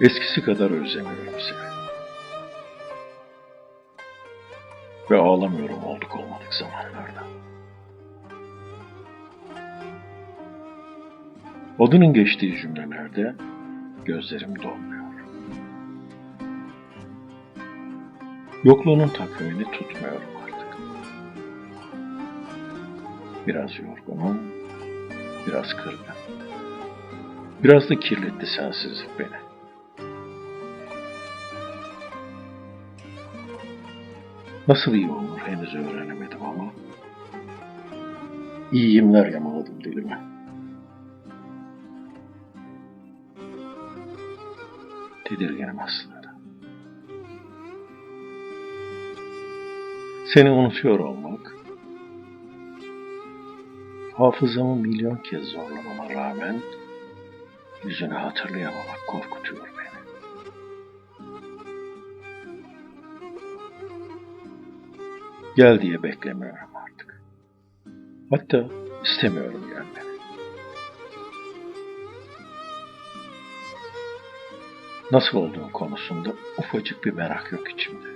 Eskisi kadar özlemiyorum seni. Ve ağlamıyorum olduk olmadık zamanlarda. Adının geçtiği cümlelerde gözlerim dolmuyor. Yokluğunun takvimini tutmuyorum artık. Biraz yorgunum, biraz kırgın. Biraz da kirletti sensizlik beni. Nasıl iyi olur henüz öğrenemedim ama iyiyimler yamaladım dilime. Tedirginim aslında. Seni unutuyor olmak, hafızamı milyon kez zorlamama rağmen yüzünü hatırlayamamak korkutuyor beni. Gel diye beklemiyorum artık. Hatta istemiyorum gelmeni. Nasıl olduğun konusunda ufacık bir merak yok içimde.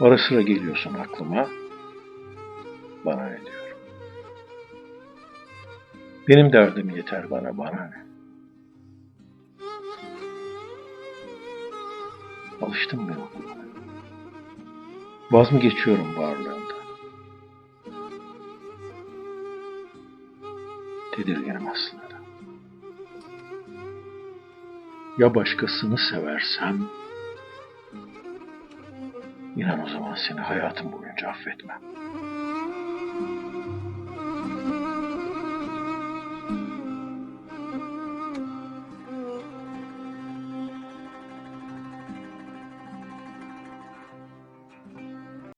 Ara sıra geliyorsun aklıma, bana ne diyorum. Benim derdim yeter bana, bana ne? Alıştım ben okula. Vaz mı geçiyorum varlığında? Tedirginim aslında. Ya başkasını seversem, inan o zaman seni hayatım boyunca affetmem.